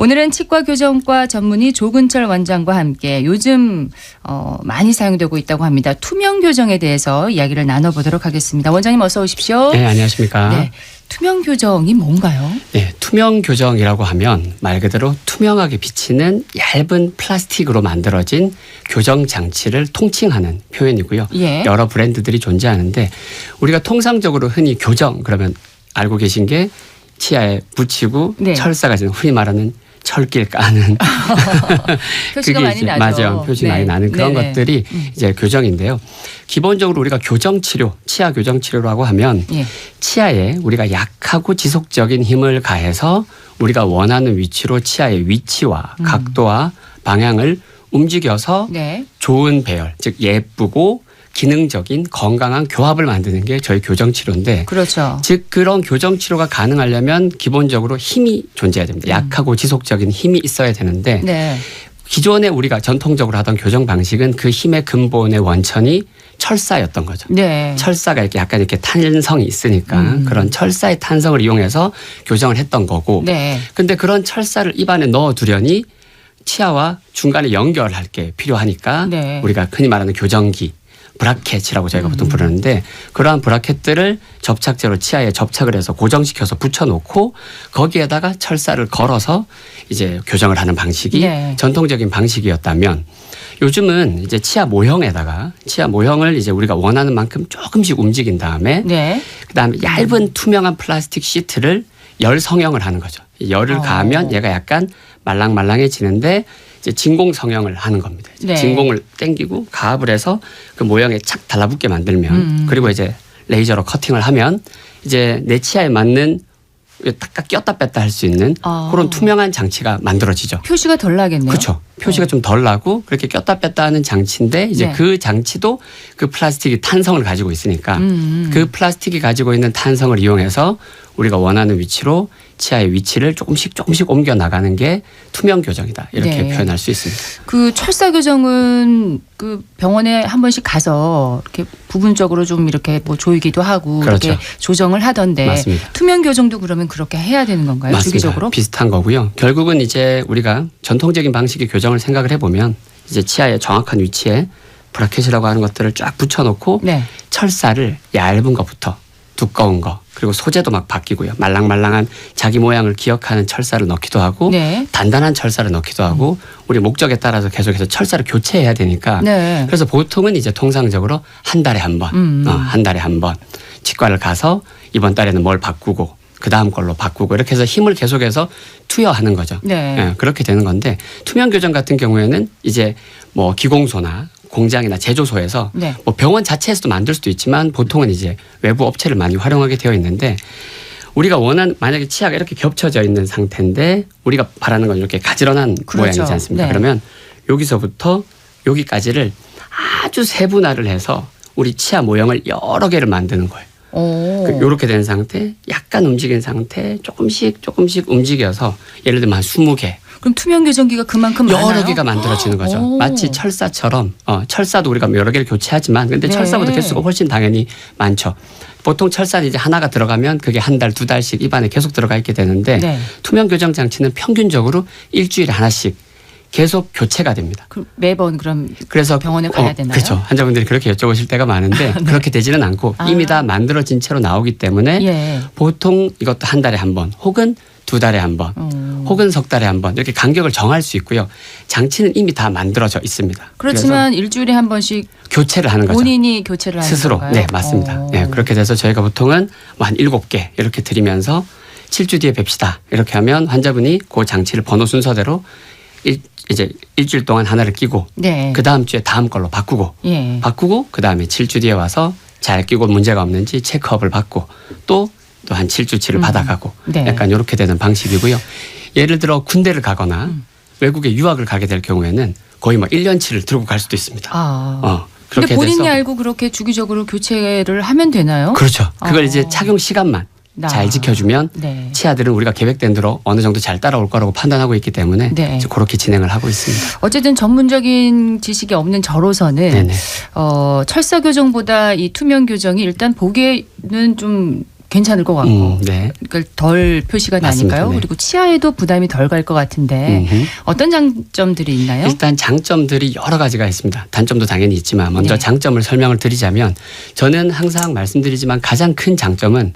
오늘은 치과 교정과 전문의 조근철 원장과 함께 요즘 어, 많이 사용되고 있다고 합니다. 투명 교정에 대해서 이야기를 나눠보도록 하겠습니다. 원장님 어서 오십시오. 네, 안녕하십니까. 네. 투명 교정이 뭔가요? 네, 투명 교정이라고 하면 말 그대로 투명하게 비치는 얇은 플라스틱으로 만들어진 교정 장치를 통칭하는 표현이고요. 예. 여러 브랜드들이 존재하는데 우리가 통상적으로 흔히 교정 그러면 알고 계신 게 치아에 붙이고 네. 철사가 지금 흔히 말하는 철길 까는 표시가 많이 나죠. 맞아요. 표시 네. 많이 나는 그런 네네. 것들이 음. 이제 교정인데요. 기본적으로 우리가 교정 치료, 치아 교정 치료라고 하면 예. 치아에 우리가 약하고 지속적인 힘을 가해서 우리가 원하는 위치로 치아의 위치와 음. 각도와 방향을 움직여서 네. 좋은 배열, 즉 예쁘고 기능적인 건강한 교합을 만드는 게 저희 교정 치료인데 그렇죠. 즉 그런 교정 치료가 가능하려면 기본적으로 힘이 존재해야 됩니다. 약하고 지속적인 힘이 있어야 되는데 음. 네. 기존에 우리가 전통적으로 하던 교정 방식은 그 힘의 근본의 원천이 철사였던 거죠. 네. 철사가 이렇게 약간 이렇게 탄성이 있으니까 음. 그런 철사의 탄성을 이용해서 교정을 했던 거고. 네. 근데 그런 철사를 입안에 넣어 두려니 치아와 중간에 연결할 게 필요하니까 네. 우리가 흔히 말하는 교정기 브라켓이라고 저희가 음. 보통 부르는데 그러한 브라켓들을 접착제로 치아에 접착을 해서 고정시켜서 붙여놓고 거기에다가 철사를 걸어서 이제 교정을 하는 방식이 네. 전통적인 방식이었다면 요즘은 이제 치아 모형에다가 치아 모형을 이제 우리가 원하는 만큼 조금씩 움직인 다음에 네. 그다음에 얇은 투명한 플라스틱 시트를 열 성형을 하는 거죠. 이 열을 어. 가하면 얘가 약간 말랑말랑해지는데 이제 진공 성형을 하는 겁니다. 네. 진공을 땡기고 가압을 해서 그 모형에 착 달라붙게 만들면 음. 그리고 이제 레이저로 커팅을 하면 이제 내 치아에 맞는 딱 꼈다 뺐다 할 수 있는 아. 그런 투명한 장치가 만들어지죠. 표시가 덜 나겠네요. 그렇죠. 표시가 좀덜 나고 그렇게 꼈다 뺐다 하는 장치인데 이제 네. 그 장치도 그 플라스틱이 탄성을 가지고 있으니까 음. 그 플라스틱이 가지고 있는 탄성을 이용해서 우리가 원하는 위치로 치아의 위치를 조금씩 조금씩 옮겨 나가는 게 투명 교정이다 이렇게 네. 표현할 수 있습니다. 그 철사 교정은 그 병원에 한 번씩 가서 이렇게 부분적으로 좀 이렇게 뭐 조이기도 하고 그렇죠. 이렇게 조정을 하던데 맞습니다. 투명 교정도 그러면 그렇게 해야 되는 건가요? 맞습니다. 주기적으로? 비슷한 거고요. 결국은 이제 우리가 전통적인 방식의 교정을 생각을 해보면 이제 치아의 정확한 위치에 브라켓이라고 하는 것들을 쫙 붙여놓고 네. 철사를 얇은 것부터 두꺼운 거 그리고 소재도 막 바뀌고요. 말랑말랑한 자기 모양을 기억하는 철사를 넣기도 하고 네. 단단한 철사를 넣기도 하고 우리 목적에 따라서 계속해서 철사를 교체해야 되니까 네. 그래서 보통은 이제 통상적으로 한 달에 한 번, 음. 어, 한 달에 한 번 치과를 가서 이번 달에는 뭘 바꾸고 그 다음 걸로 바꾸고 이렇게 해서 힘을 계속해서 투여하는 거죠. 네. 예, 그렇게 되는 건데 투명 교정 같은 경우에는 이제 뭐 기공소나 공장이나 제조소에서 네. 뭐 병원 자체에서도 만들 수도 있지만 보통은 이제 외부 업체를 많이 활용하게 되어 있는데 우리가 원하는 만약에 치아가 이렇게 겹쳐져 있는 상태인데 우리가 바라는 건 이렇게 가지런한 그렇죠. 모양이지 않습니까? 네. 그러면 여기서부터 여기까지를 아주 세분화를 해서 우리 치아 모형을 여러 개를 만드는 거예요. 오. 그 요렇게 된 상태, 약간 움직인 상태, 조금씩 조금씩 움직여서 예를 들면 한 20개, 그럼 투명 교정기가 그만큼 여러 많아요? 개가 만들어지는 거죠. 오. 마치 철사처럼 어, 철사도 우리가 여러 개를 교체하지만 근데 네. 철사보다 개수가 훨씬 당연히 많죠. 보통 철사는 이제 하나가 들어가면 그게 한 달, 두 달씩 입안에 계속 들어가 있게 되는데 네. 투명 교정 장치는 평균적으로 일주일에 하나씩 계속 교체가 됩니다. 그럼 매번 그럼 그래서 병원에 가야 되나요? 그렇죠. 환자분들이 그렇게 여쭤보실 때가 많은데 그렇게 되지는 않고 아. 이미 다 만들어진 채로 나오기 때문에 예. 보통 이것도 한 달에 한 번 혹은 두 달에 한번 어. 혹은 석 달에 한 번 이렇게 간격을 정할 수 있고요. 장치는 이미 다 만들어져 있습니다. 그렇지만 일주일에 한 번씩 교체를 하는 거죠. 본인이 교체를 하는 스스로. 건가요? 네, 맞습니다. 어. 예, 그렇게 돼서 저희가 보통은 뭐한 일곱 개 이렇게 드리면서 7주 뒤에 뵙시다. 이렇게 하면 환자분이 그 장치를 번호 순서대로 일, 이제 일주일 동안 하나를 끼고 네. 그 다음 주에 다음 걸로 바꾸고 예. 바꾸고 그 다음에 7주 뒤에 와서 잘 끼고 문제가 없는지 체크업을 받고 또 또 한 7주치를 음. 받아가고 네. 약간 이렇게 되는 방식이고요. 예를 들어 군대를 가거나 음. 외국에 유학을 가게 될 경우에는 거의 뭐 1년치를 들고 갈 수도 있습니다. 아. 어, 그렇게 본인이 돼서 알고 그렇게 주기적으로 교체를 하면 되나요? 그렇죠. 그걸 어. 이제 착용 시간만 아. 잘 지켜주면 네. 치아들은 우리가 계획된 대로 어느 정도 잘 따라올 거라고 판단하고 있기 때문에 네. 이제 그렇게 진행을 하고 있습니다. 어쨌든 전문적인 지식이 없는 저로서는. 어, 철사 교정보다 이 투명 교정이 일단 보기에는 좀 괜찮을 것 같고 음, 네. 그러니까 덜 표시가 맞습니다. 나니까요. 네. 그리고 치아에도 부담이 덜 갈 것 같은데 음흠. 어떤 장점들이 있나요? 일단 장점들이 여러 가지가 있습니다. 단점도 당연히 있지만 먼저 네. 장점을 설명을 드리자면 저는 항상 말씀드리지만 가장 큰 장점은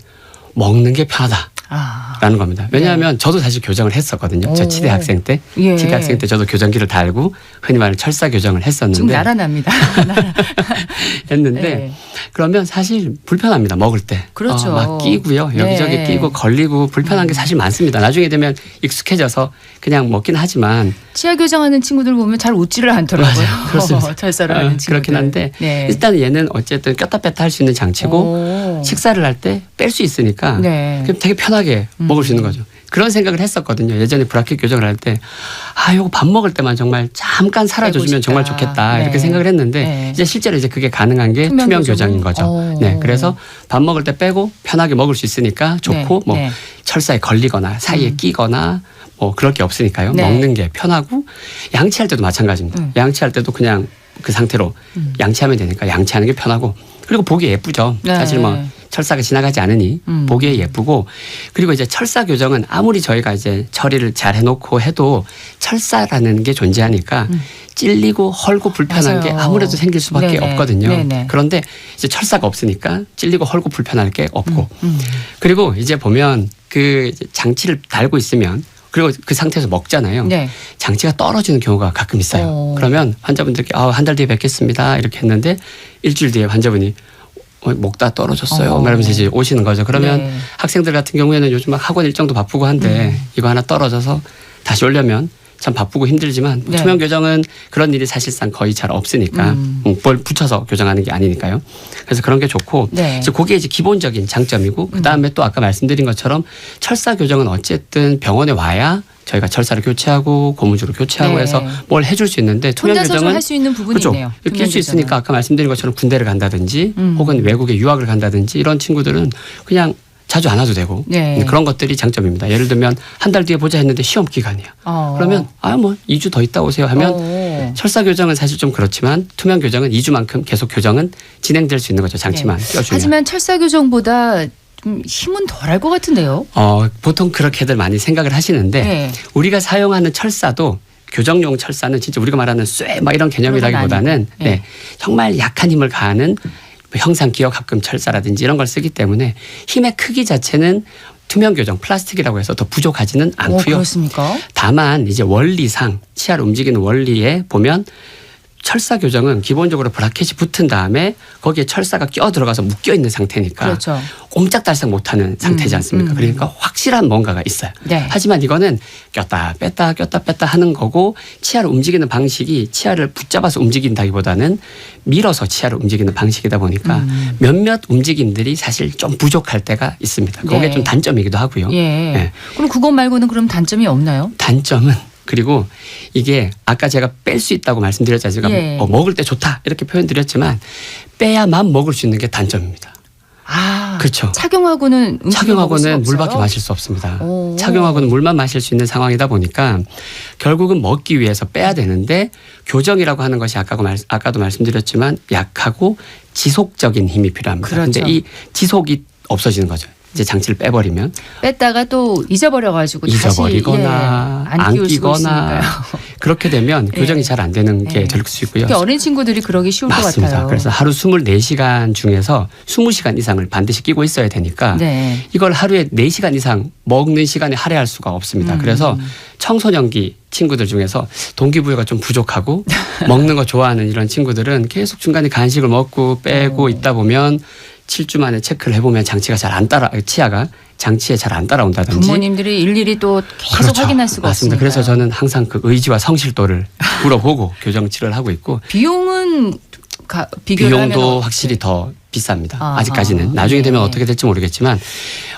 먹는 게 편하다. 아, 라는 겁니다. 왜냐하면 저도 사실 교정을 했었거든요. 저 오. 치대 학생 때. 예. 치대 학생 때 저도 교정기를 달고 흔히 말하는 철사 교정을 지금 했었는데 나란합니다. 했는데 네. 그러면 사실 불편합니다. 먹을 때. 그렇죠. 어, 막 끼고요. 여기저기 네. 끼고 걸리고 불편한 게 사실 많습니다. 나중에 되면 익숙해져서 그냥 먹긴 하지만 치아 교정하는 친구들 보면 잘 웃지를 않더라고요. 맞아요. 그렇습니다. 철사를 어, 하는 친구들. 그렇긴 한데 네. 일단 얘는 어쨌든 꼈다 뺐다 할 수 있는 장치고 오. 식사를 할 때 뺄 수 있으니까 네. 되게 편하게 음. 먹을 수 있는 거죠. 그런 생각을 했었거든요. 예전에 브라켓 교정을 할 때, 아, 요거 밥 먹을 때만 정말 잠깐 싶다. 정말 좋겠다. 이렇게 네. 생각을 했는데, 네. 이제 실제로 이제 그게 가능한 게 투명 투명? 교정인 거죠. 오. 네. 그래서 밥 먹을 때 빼고 편하게 먹을 수 있으니까 좋고, 네. 뭐 네. 철사에 걸리거나 사이에 음. 끼거나 뭐 그럴 게 없으니까요. 네. 먹는 게 편하고, 양치할 때도 마찬가지입니다. 음. 양치할 때도 그냥 그 상태로 음. 양치하면 되니까 양치하는 게 편하고, 그리고 보기 예쁘죠. 네. 사실 뭐 철사가 지나가지 않으니 음. 보기에 예쁘고 그리고 이제 철사 교정은 아무리 저희가 이제 처리를 잘 해놓고 해도 철사라는 게 존재하니까 음. 찔리고 헐고 불편한 게 맞아요. 아무래도 생길 수밖에 네네. 없거든요. 네네. 그런데 이제 철사가 없으니까 찔리고 헐고 불편할 게 없고 음. 그리고 이제 보면 그 장치를 달고 있으면 그리고 그 상태에서 먹잖아요. 네. 장치가 떨어지는 경우가 가끔 있어요. 어. 그러면 환자분들께 아, 한 달 뒤에 뵙겠습니다. 이렇게 했는데 일주일 뒤에 환자분이 어, 먹다 떨어졌어요. 어. 말하면서 이제 오시는 거죠. 그러면 네. 학생들 같은 경우에는 요즘 막 학원 일정도 바쁘고 한데 음. 이거 하나 떨어져서 다시 오려면 참 바쁘고 힘들지만 뭐 네. 투명 교정은 그런 일이 사실상 거의 잘 없으니까 음. 음, 뭘 붙여서 교정하는 게 아니니까요. 그래서 그런 게 좋고 네. 이제 그게 이제 기본적인 장점이고 그 다음에 또 아까 말씀드린 것처럼 철사 교정은 어쨌든 병원에 와야 저희가 철사를 교체하고 고무줄을 교체하고 네. 해서 뭘 해줄 수 있는데 투명 교정은 할수 있는 부분이 그렇죠. 있네요. 낄 투명 수 있으니까. 아까 말씀드린 것처럼 군대를 간다든지 음. 혹은 외국에 유학을 간다든지 이런 친구들은 그냥 자주 안 와도 되고 네. 그런 것들이 장점입니다. 예를 들면 한 달 뒤에 보자 했는데 시험 기간이야. 어. 그러면 아 뭐 2주 더 있다 오세요 하면 어. 철사 교정은 사실 좀 그렇지만 투명 교정은 2주만큼 계속 교정은 진행될 수 있는 거죠. 장치만 껴주면. 네. 하지만 철사 교정보다 좀 힘은 덜할 것 같은데요. 어, 보통 그렇게들 많이 생각을 하시는데 네. 우리가 사용하는 철사도 교정용 철사는 진짜 우리가 말하는 쇠 막 이런 개념이라기보다는. 네. 네. 정말 약한 힘을 가하는 뭐 형상 기억 합금 철사라든지 이런 걸 쓰기 때문에 힘의 크기 자체는 투명 교정 플라스틱이라고 해서 더 부족하지는 어, 않고요. 그렇습니까? 다만 이제 원리상 치아를 움직이는 원리에 보면 철사 교정은 기본적으로 브라켓이 붙은 다음에 거기에 철사가 껴 들어가서 묶여 있는 상태니까 그렇죠. 꼼짝달싹 못하는 상태지 음, 않습니까? 음. 그러니까 확실한 뭔가가 있어요. 네. 하지만 이거는 꼈다 뺐다 꼈다 뺐다 하는 거고 치아를 움직이는 방식이 치아를 붙잡아서 움직인다기보다는 밀어서 치아를 움직이는 방식이다 보니까 음. 몇몇 움직임들이 사실 좀 부족할 때가 있습니다. 그게 네. 좀 단점이기도 하고요. 예. 네. 그럼 그것 말고는 그럼 단점이 없나요? 단점은 그리고 이게 아까 제가 뺄 수 있다고 말씀드렸잖아요. 제가 예. 어, 먹을 때 좋다 이렇게 표현드렸지만 빼야만 먹을 수 있는 게 단점입니다. 아, 그렇죠. 착용하고는 착용하고는 물밖에? 마실 수 없습니다. 오. 착용하고는 물만 마실 수 있는 상황이다 보니까 결국은 먹기 위해서 빼야 되는데 교정이라고 하는 것이 아까도, 말, 아까도 말씀드렸지만 약하고 지속적인 힘이 필요합니다. 그렇죠. 근데 이 지속이 없어지는 거죠. 이제 장치를 빼버리면 뺐다가 또 잊어버려가지고 잊어버리거나 다시 예, 안 끼거나. 그렇게 되면 예. 교정이 잘 안 되는 게 예. 될수 있고요. 특히 어린 친구들이 그러기 쉬울 것 맞습니다. 같아요. 그래서 하루 24시간 중에서 20시간 이상을 반드시 끼고 있어야 되니까 네. 이걸 하루에 4시간 이상 먹는 시간에 할애할 수가 없습니다. 음. 그래서 청소년기 친구들 중에서 동기부여가 좀 부족하고 먹는 거 좋아하는 이런 친구들은 계속 중간에 간식을 먹고 빼고 어. 있다 보면 7주 만에 체크를 해보면 장치가 잘 안 따라 치아가 장치에 잘 안 따라온다든지 부모님들이 일일이 또 계속 그렇죠. 확인할 수가 맞습니다. 없으니까. 그래서 저는 항상 그 의지와 성실도를 물어보고 교정 치료를 하고 있고 비용은 가, 비용도 확실히 더 비쌉니다. 아, 아직까지는 아, 나중에 되면 네. 어떻게 될지 모르겠지만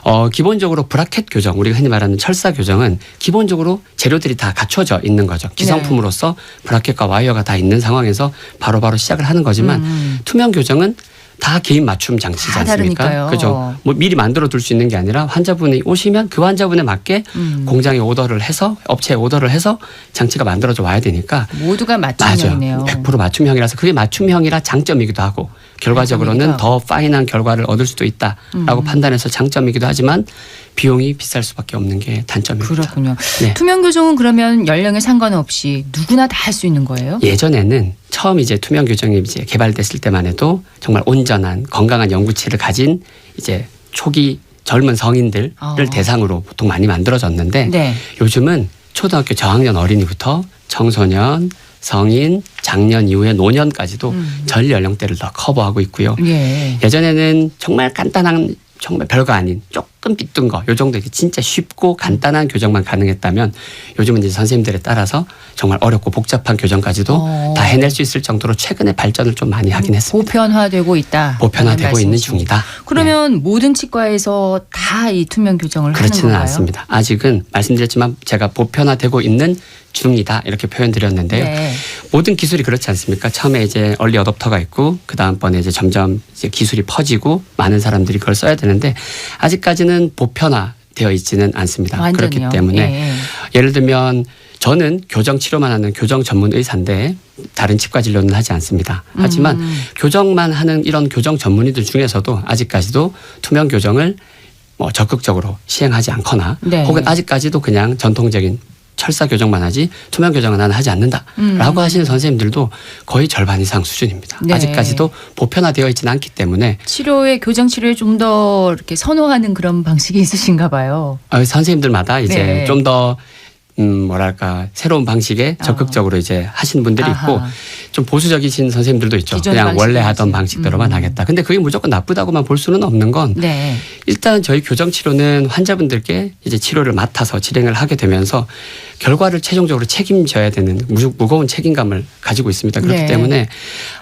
어, 기본적으로 브라켓 교정 우리가 흔히 말하는 철사 교정은 기본적으로 재료들이 다 갖춰져 있는 거죠. 기성품으로서 브라켓과 와이어가 다 있는 상황에서 바로바로 시작을 하는 거지만 음. 투명 교정은 다 개인 맞춤 장치지 다 않습니까? 그죠. 뭐 미리 만들어 둘 수 있는 게 아니라 환자분이 오시면 그 환자분에 맞게 음. 공장에 오더를 해서 업체에 오더를 해서 장치가 만들어져 와야 되니까 모두가 맞아요. 맞춤형이네요. 100% 맞춤형이라서 그게 맞춤형이라 장점이기도 하고 결과적으로는 장점이니까. 더 파인한 결과를 얻을 수도 있다라고 음. 판단해서 장점이기도 하지만 비용이 비쌀 수밖에 없는 게 단점입니다. 그렇군요. 네. 투명 교정은 그러면 연령에 상관없이 누구나 다 할 수 있는 거예요? 예전에는 처음 이제 투명 교정이 이제 개발됐을 때만 해도 정말 온전한 건강한 연구체를 가진 이제 초기 젊은 성인들을 어. 대상으로 보통 많이 만들어졌는데 네. 요즘은 초등학교 저학년 어린이부터 청소년, 성인, 장년 이후에 노년까지도 음. 전 연령대를 다 커버하고 있고요. 예. 예전에는 정말 간단한 정말 별거 아닌 조금 삐뚤 거, 요 정도 이렇게 진짜 쉽고 간단한 교정만 가능했다면 요즘은 이제 선생님들에 따라서 정말 어렵고 복잡한 교정까지도 어. 다 해낼 수 있을 정도로 최근에 발전을 좀 많이 하긴 했습니다. 보편화되고 있다. 보편화되고 있는. 중이다. 그러면 모든 치과에서 다 이 투명 교정을 그렇지는? 않습니다. 아직은 말씀드렸지만 제가 보편화되고 있는 중이다 이렇게 표현드렸는데요. 네. 모든 기술이 그렇지 않습니까? 처음에 이제 얼리 어답터가 있고 그 다음번에 이제 점점 이제 기술이 퍼지고 많은 사람들이 그걸 써야 되는데 아직까지는 보편화 되어 있지는 않습니다. 완전히요. 그렇기 때문에 예. 예를 들면 저는 교정 치료만 하는 교정 전문 의사인데 다른 치과 진료는 하지 않습니다. 하지만 음. 교정만 하는 이런 교정 전문의들 중에서도 아직까지도 투명 교정을 뭐 적극적으로 시행하지 않거나 네. 혹은 아직까지도 그냥 전통적인 철사 교정만 하지 투명 교정은 나는 하지 않는다라고 음. 하시는 선생님들도 거의 절반 이상 수준입니다. 네. 아직까지도 보편화되어 있지는 않기 때문에 치료에 교정 치료에 좀 더 이렇게 선호하는 그런 방식이 있으신가 봐요. 어, 선생님들마다 이제 네. 좀더 음, 뭐랄까, 새로운 방식에 아. 적극적으로 이제 하시는 분들이 있고, 아하. 좀 보수적이신 선생님들도 있죠. 그냥 원래 방식으로 하던 하지. 방식대로만 음. 하겠다. 근데 그게 무조건 나쁘다고만 볼 수는 없는 건, 네. 일단 저희 교정 치료는 환자분들께 이제 치료를 맡아서 진행을 하게 되면서 결과를 최종적으로 책임져야 되는 무- 무거운 책임감을 가지고 있습니다. 그렇기 네. 때문에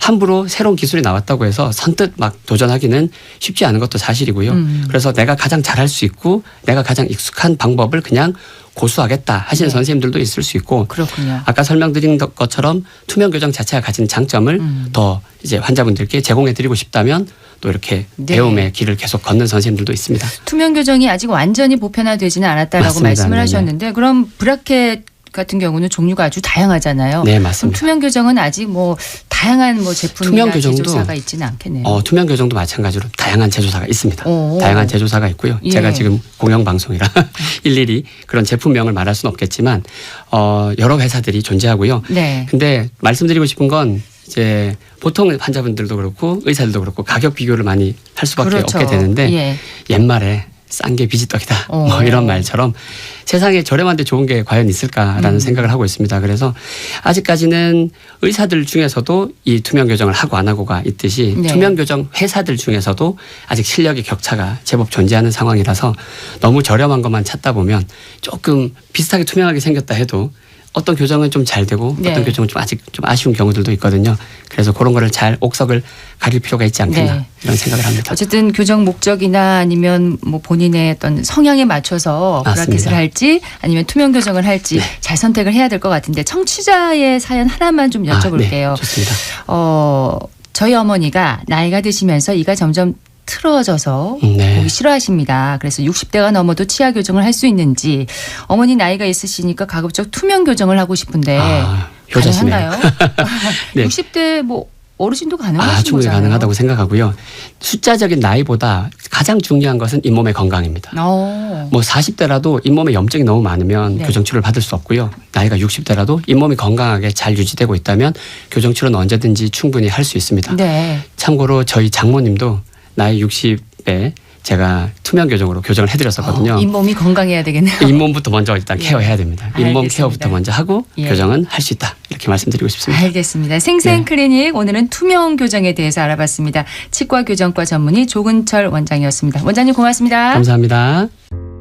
함부로 새로운 기술이 나왔다고 해서 선뜻 막 도전하기는 쉽지 않은 것도 사실이고요. 음. 그래서 내가 가장 잘할 수 있고 내가 가장 익숙한 방법을 그냥 고수하겠다 하시는 네. 선생님들도 있을 수 있고 그렇군요. 아까 설명드린 것처럼 투명 교정 자체가 가진 장점을 음. 더 이제 환자분들께 제공해 드리고 싶다면 또 이렇게 네. 배움의 길을 계속 걷는 선생님들도 있습니다. 투명 교정이 아직 완전히 보편화되지는 않았다라고 맞습니다. 말씀을 네네. 하셨는데 그럼 브라켓 같은 경우는 종류가 아주 다양하잖아요. 네, 맞습니다. 투명 교정은 아직 뭐 다양한 뭐 제품이나 투명 교정도 제조사가 있지는 않겠네요. 어, 투명 교정도 마찬가지로 다양한 제조사가 있습니다. 오. 다양한 제조사가 있고요. 예. 제가 지금 공영 방송이라 일일이 그런 제품명을 말할 수는 없겠지만 어, 여러 회사들이 존재하고요. 네. 근데 말씀드리고 싶은 건 이제 보통 환자분들도 그렇고 의사들도 그렇고 가격 비교를 많이 할 수밖에 그렇죠. 없게 되는데 예. 옛말에 싼 게 비지떡이다. 어. 뭐 이런 말처럼 세상에 저렴한데 좋은 게 과연 있을까라는 음. 생각을 하고 있습니다. 그래서 아직까지는 의사들 중에서도 이 투명 교정을 하고 안 하고가 있듯이 네. 투명 교정 회사들 중에서도 아직 실력의 격차가 제법 존재하는 상황이라서 너무 저렴한 것만 찾다 보면 조금 비슷하게 투명하게 생겼다 해도 어떤 교정은 좀 잘 되고 네. 어떤 교정은 좀 아직 좀 아쉬운 경우들도 있거든요. 그래서 그런 거를 잘 옥석을 가릴 필요가 있지 않겠나 네. 이런 생각을 합니다. 어쨌든 교정 목적이나 아니면 뭐 본인의 어떤 성향에 맞춰서 브라켓을. 할지 아니면 투명 교정을 할지 잘 선택을 해야 될 것 같은데 청취자의 사연 하나만 좀 아, 여쭤볼게요. 네, 좋습니다. 어, 저희 어머니가 나이가 드시면서 이가 점점 틀어져서 음, 네. 보기 싫어하십니다. 그래서 60대가 넘어도 치아 교정을 할 수 있는지 어머니 나이가 있으시니까 가급적 투명 교정을 하고 싶은데 아. 가능한가요? 네. 60대 뭐 어르신도 가능하신 아, 충분히 거잖아요. 가능하다고 생각하고요. 숫자적인 나이보다 가장 중요한 것은 잇몸의 건강입니다. 어. 뭐 40대라도 잇몸에 염증이 너무 많으면 네. 교정 치료를 받을 수 없고요. 나이가 60대라도 잇몸이 건강하게 잘 유지되고 있다면 교정 치료는 언제든지 충분히 할 수 있습니다. 네. 참고로 저희 장모님도 나이 60에 제가 투명 교정으로 교정을 해드렸었거든요. 어, 잇몸이 건강해야 되겠네요. 잇몸부터 먼저 일단 예. 케어해야 됩니다. 잇몸 알겠습니다. 케어부터 먼저 하고 예. 교정은 할 수 있다. 이렇게 말씀드리고 싶습니다. 알겠습니다. 생생 네. 클리닉 오늘은 투명 교정에 대해서 알아봤습니다. 치과 교정과 전문의 조근철 원장이었습니다. 원장님 고맙습니다. 감사합니다.